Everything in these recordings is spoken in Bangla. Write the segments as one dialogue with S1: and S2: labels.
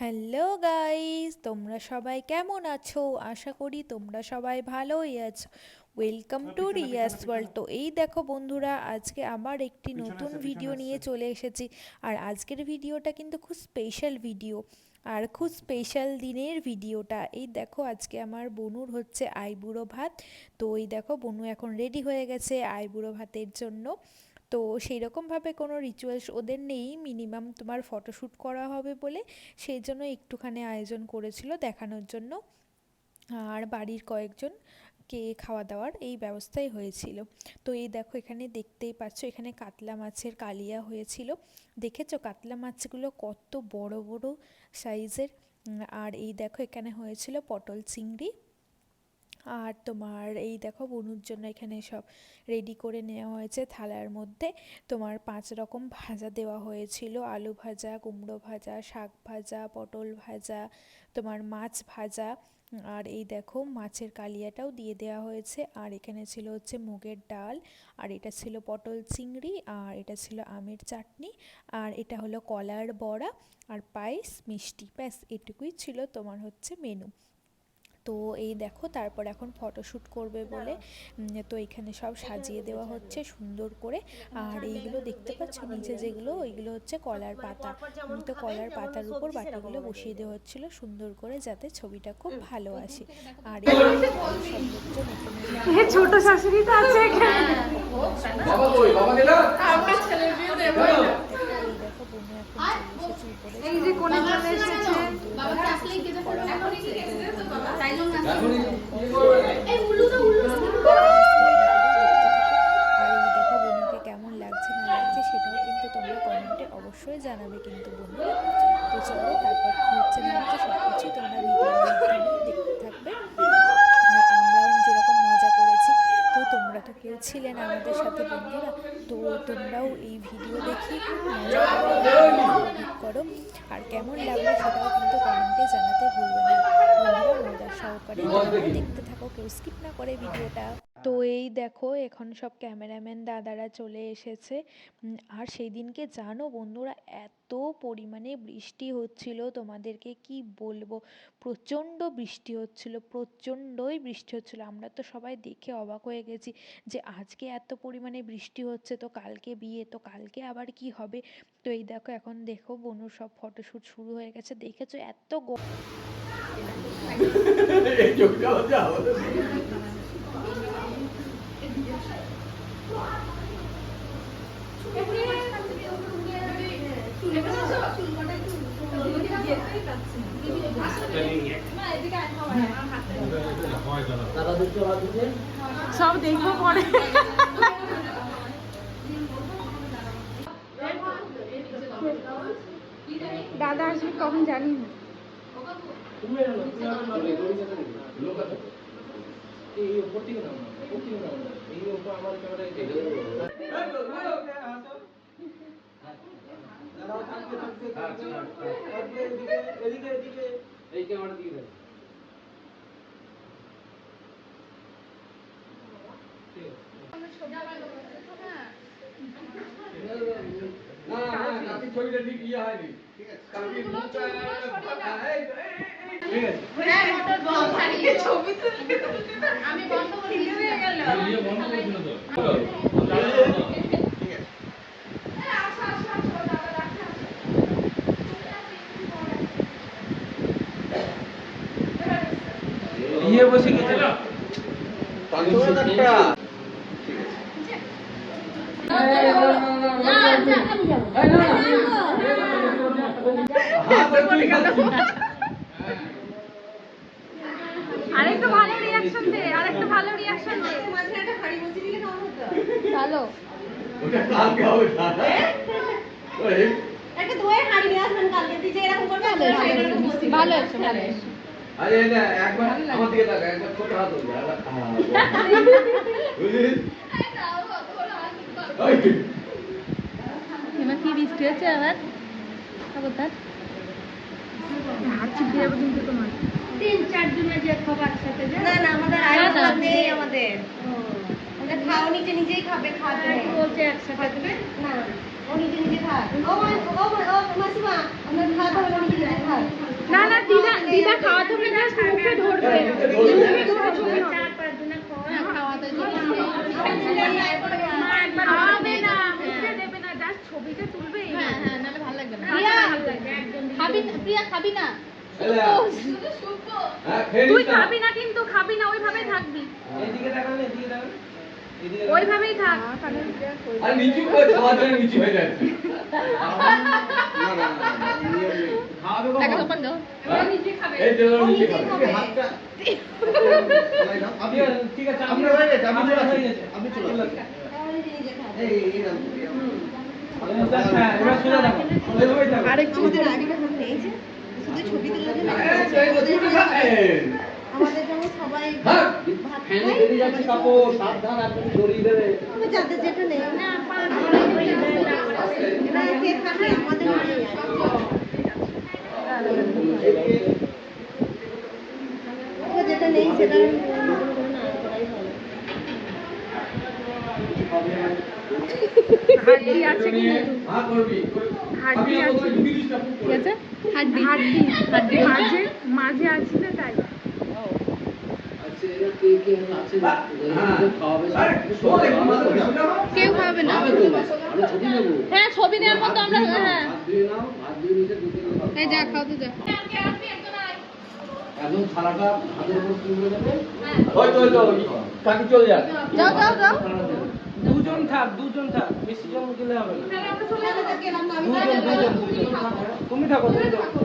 S1: হ্যালো গাইস তোমরা সবাই কেমন আছো? আশা করি তোমরা সবাই ভালোই আছো। ওয়েলকাম টু রিয়াস ওয়ার্ল্ড তো এই দেখো বন্ধুরা আজকে আবার একটি নতুন ভিডিও নিয়ে চলে এসেছি। আর আজকের ভিডিওটা কিন্তু খুব স্পেশাল ভিডিও আর খুব স্পেশাল দিনের ভিডিওটা এই দেখো আজকে আমার বনুর হচ্ছে আইবুড়ো ভাত। তো এই দেখো বনু এখন রেডি হয়ে গেছে আইবুড়ো ভাতের জন্য। তো সেই রকমভাবে কোনো রিচুয়ালস ওদের নেই মিনিমাম তোমার ফটোশ্যুট করা হবে বলে। সেই জন্য একটুখানি আয়োজন করেছিল দেখানোর জন্য। আর বাড়ির কয়েকজন কে খাওয়া দাওয়ার এই ব্যবস্থাই হয়েছিল। তো এই দেখো এখানে দেখতেই পাচ্ছ, এখানে কাতলা মাছের কালিয়া হয়েছিল। দেখেছ কাতলা মাছগুলো কত বড় বড় সাইজের আর এই দেখো এখানে হয়েছিল পটল চিংড়ি। আর তোমার এই দেখো বনুর জন্য এখানে সব রেডি করে নেওয়া হয়েছে থালার মধ্যে। তোমার পাঁচ রকম ভাজা দেওয়া হয়েছিল। আলু ভাজা, কুমড়ো ভাজা, শাক ভাজা, পটল ভাজা, তোমার মাছ ভাজা। আর এই দেখো মাছের কালিয়াটাও দিয়ে দেওয়া হয়েছে। আর এখানে ছিল হচ্ছে মুগের ডাল। আর এটা ছিল পটল চিংড়ি। আর এটা ছিল আমের চাটনি। আর এটা হলো কলার বড়া। আর পায়েস মিষ্টি। ব্যাস, এটুকুই ছিল তোমার হচ্ছে মেনু তো এই দেখো তারপর এখন ফটোশ্যুট করবে বলে তো এখানে সব সাজিয়ে দেওয়া হচ্ছে সুন্দর করে। আর এইগুলো দেখতে পাচ্ছ নিচে যেগুলো ওইগুলো হচ্ছে কলার পাতা। তো কলার পাতার উপর বাটিগুলো বসিয়ে দেওয়া হচ্ছিল সুন্দর করে যাতে ছবিটা খুব ভালো আসে। আর
S2: ছোট শাশুড়ি তো আছে
S1: এই
S2: যে কোনে চলে এসেছে।
S1: দেখো বনুকে কেমন লাগছে না লাগছে সেটাও কিন্তু তোমরা কমেন্টে অবশ্যই জানাবে কিন্তু বন্ধুরা তো চলো, তারপর হচ্ছে না সব কিছুই তোমরা ভিডিওর দেখতে থাকবে। আর আমরাও যেরকম মজা করেছি, তো তোমরা তো কেউ ছিলেন আমাদের সাথে বন্ধুরা। তো তোমরাও এই ভিডিও দেখে মজা করো আর কেমন লাগল সেটাও কিন্তু জানাতে ভুলবে না বন্ধুরা মজার সহকারে তোমরাও দেখতে থাকো কেউ স্কিপ না করে ভিডিওটা। তো এই দেখো, এখন সব ক্যামেরাম্যান দাদারা চলে এসেছে। আর সেই দিনকে জানো বন্ধুরা, এত পরিমাণে বৃষ্টি হচ্ছিল। তোমাদেরকে কি বলব? প্রচণ্ড বৃষ্টি হচ্ছিল, প্রচণ্ডই বৃষ্টি হচ্ছিল। আমরা তো সবাই দেখে অবাক হয়ে গেছি যে আজকে এত পরিমাণে বৃষ্টি হচ্ছে, তো কালকে বিয়ে, তো কালকে আবার কি হবে? তো এই দেখো, এখন দেখো বনুর সব ফটোশ্যুট শুরু হয়ে গেছে। দেখেছ এত
S2: সব দেখব পরে। দাদা আসবে কখন জানি না
S3: লোক আছে এই উপর থেকে নাও উপর থেকে নাও এই উপর আমার ক্যামেরা এই ক্যামেরা দিকে না না কাকি ছবিটা ঠিক ইয়ে হয়নি। ঠিক আছে কাকি মুখটা ইয়ে বন্ধ করেছিল তো ইয়ে বসে গেছে
S2: আরেকটু ভালো রিয়াকশন দে আরেকটু ভালো রিয়াকশন দে ভালো।
S3: ওটা কালকে হবে না। ওই
S4: একটা দই হাড়ি নিয়ে আসবেন কালকে। তুই যে এরকম করবে
S2: ভালো আছে ভালো আছে।
S3: আরে না একবার আমার দিকে তাকা একবার ছোট হাত হ্যাঁ, বুঝলি?
S2: এবার কি বৃষ্টি হচ্ছে আবার? পর্যন্ত তোমার।
S4: তিন চার জনের যে খাব একসাথে না না আমাদের
S2: না,
S4: আইডিয়া
S2: না।
S4: নেই আমাদের। ওটা খাও নিজে নিজেই খাবে খাবে
S2: একসাথে
S4: না ও নিজে নিজে খায়। ও ও ও মাসিমা আমরা খাওয়া দাওয়া নিজে নিজে খায়।
S2: দিদা খাওয়াতে হবে না মুখে ধরবে।
S3: মুখে ধরবে।
S2: মুখে ধরে ছবি হবে খাওয়াতে খাওয়াবে না মুখে দেবে না জাস্ট ছবিটা তুলবে। হ্যাঁ হ্যাঁ নাহলে ভালো লাগবে না। খাবি না প্রিয়া খাবি না। তুই খাবি না কিন্তু খাবি না ওইভাবে থাকবি।
S5: এদিকে তাকান এদিকে এদিকে
S2: ওইভাবেই থাক।
S3: আর নিচু করে খাওয়ার জন্য নিচু হয়ে যাচ্ছে।
S2: টাকা
S5: কখন?
S2: দোকান
S6: হয়ে।
S4: আমাদের ছবি যেমন সবাই যাদের যেটা নেই। কে আমাদের যেটা সেটা
S2: হাড্ডি আছে
S3: তুমি হ্যাঁ
S2: হাড্ডি আছে। হাড্ডি। হাড্ডি। মাঝে মাঝে আছে না তাই?
S6: আচ্ছা
S3: হ্যাঁ।
S2: কেউ খাবে না।
S6: ছবি
S2: হ্যাঁ ছবি নেওয়ার মতো আমরা হ্যাঁ। যা খাও তো যা
S6: একদম থালাটা হাতের উপর তুলে দেবে
S3: ওই তো, ওই তো, কাকি চলে যাক।
S2: যাও যাও যাও।
S5: দুজন থাক দুজন থাক বেশি জন গেলে হবে না। তুমি থাকো। তুমি থাকো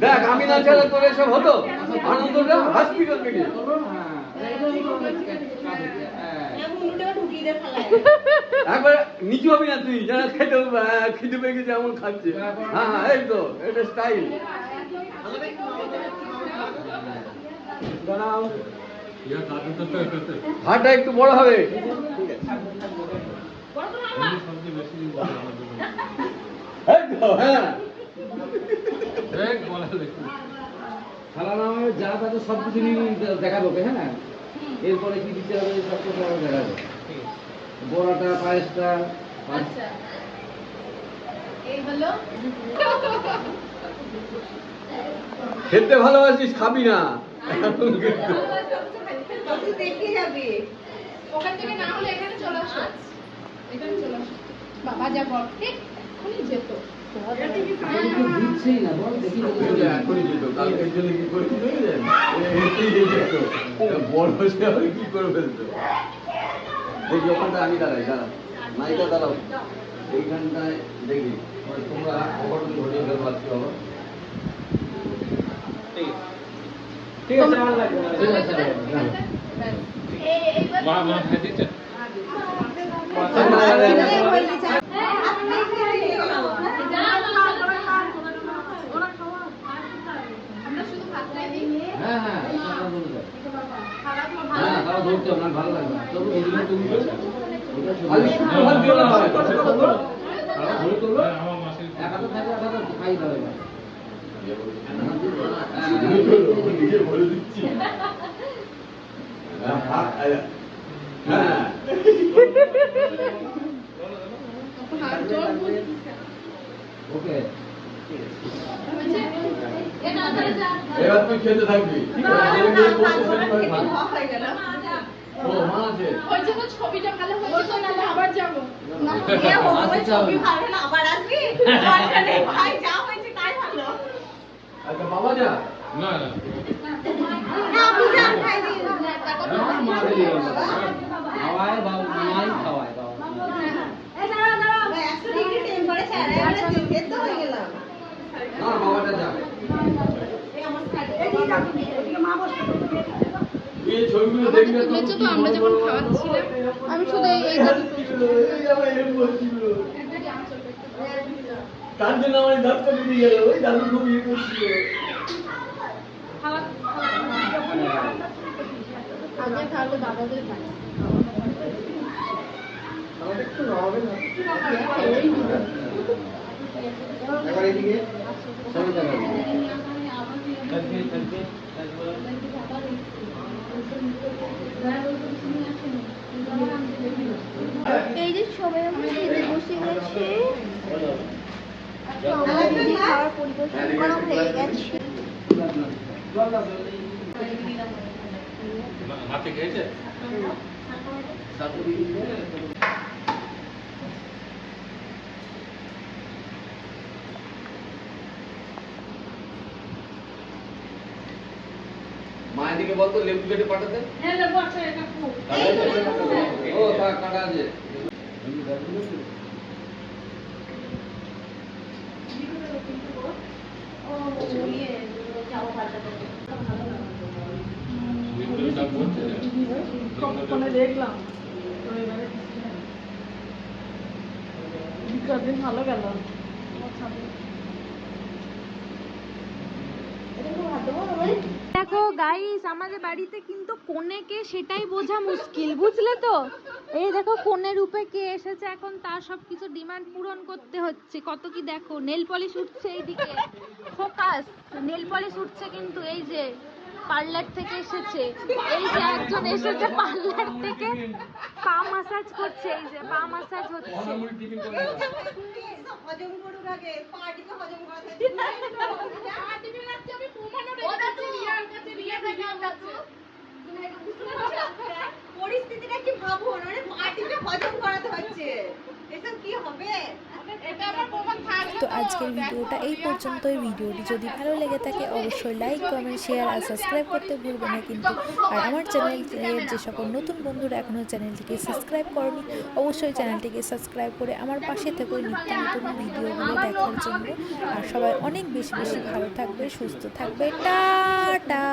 S3: দেখ আমি না ছাড়া তোর এসব হতো। আনন্দটা হসপিটাল থেকে একবার নিচু হবি না তুই? যারা খেতে খিদে পেয়ে গেছে এমন খাচ্ছে। হ্যাঁ হ্যাঁ এই তো এটা স্টাইল
S5: দাঁড়াও।
S3: একটু বড় হবে। হ্যাঁ।
S6: খেলা না হবে যা তাদের সব কিছু নিয়ে দেখাবো হ্যাঁ এরপরে কি দিতে হবে? সব কিছু আমরা দেখাবো বড়াটা পায়েসটা
S2: আচ্ছা। এই হলো।
S3: খেতে ভালোবাসিস খাবি না।
S4: তুই দেখে যাবি।
S2: ওখান থেকে না হলে এখানে চলে আসো। এখানে চলে আসো। বাবা যা বল ঠিক এখনই যেত।
S3: হয়ে আমি দাঁড়াই দাঁড়াও নাইটা দাঁড়াও এইখানটায় দেখি তোমরা অঘটন ঘটিয়ে গেল আজকে আবার
S5: ঠিক আছে। ঠিক লাগবে
S6: ঠিক আছে হ্যাঁ। হ্যাঁ হ্যাঁ কথা বলে দাও। হ্যাঁ তারা ধরতে না ভালো লাগবে তবু তুমি
S3: হয়
S6: ধরে এক হাতে থাকে এক হাতে খাই
S3: হ্যাঁ, হ্যাঁ, হ্যাঁ
S6: ওকে
S3: এবার তুই খেতে থাকবি ও মা আছে
S2: ওই জন্য ছবিটা ভালো হয়েছে তো নাহলে আবার যাব।
S6: আচ্ছা
S4: আবার আসবি? ওখানে ভাই যা হয়েছে তাই ভালো।
S3: আচ্ছা বাবা যা।
S4: না আপনি যান খাই দিন
S6: হ্যাঁ, মা খাওয়ায় বাবা মাই খাওয়ায়।
S2: তুলেছে তো আমরা যখন খাওয়াচ্ছিলাম আমি শুধু এই
S3: তার জন্য আমার দাঁতটা বেরিয়ে গেল ওই দাদু খুব ইয়ে করছিল
S2: আগে তাহলে দাদাদের আমাদের
S6: একটু হবে না? এবার এদিকে
S4: সবাই দাঁড়াবে কালকে কালকে এই যে সবাই আমরা বসে গেছে খাওয়ার গেছে।
S3: খেয়েছে? দিকে বলতো লেবু কেটে পাঠাতে। হ্যাঁ লেবু আছে এটা খুব।
S6: ও তা কাটা আছে।
S5: দেখলাম। দিন ভালো গেল।
S2: দেখো গাইস আমাদের বাড়িতে কিন্তু কোনেকে সেটাই বোঝা মুশকিল, বুঝলে তো? এই দেখো, কোনে রূপে কে এসেছে এখন, তার সব কিছু ডিমান্ড পূরণ করতে হচ্ছে। কত কি দেখো নেল পলিশ উঠছে এইদিকে। ফোকাস নেল পলিশ উঠছে কিন্তু এই যে পার্লার থেকে এসেছে। এই যে একজন এসেছে পার্লার থেকে। পা মাসাজ করছে, এই যে পা মাসাজ হচ্ছে।
S4: হজম করুক আগে হজম করা পরিস্থিতিটা কি ভাবুন? মানে পার্টিকে হজম করাতে হচ্ছে। এসব কি হবে?
S1: তো আজকের ভিডিওটা এই পর্যন্তই। ভিডিওটি যদি ভালো লেগে থাকে, অবশ্যই লাইক কমেন্ট শেয়ার আর সাবস্ক্রাইব করতে ভুলবেন না কিন্তু। আর আমার চ্যানেলের যে সকল নতুন বন্ধুরা এখনও চ্যানেলটিকে সাবস্ক্রাইব করনি, অবশ্যই চ্যানেলটিকে সাবস্ক্রাইব করে আমার পাশে থেকে নিত্য নতুন ভিডিওগুলো দেখার জন্য। আর সবাই অনেক বেশি বেশি ভালো থাকবে, সুস্থ থাকবে। টাটা!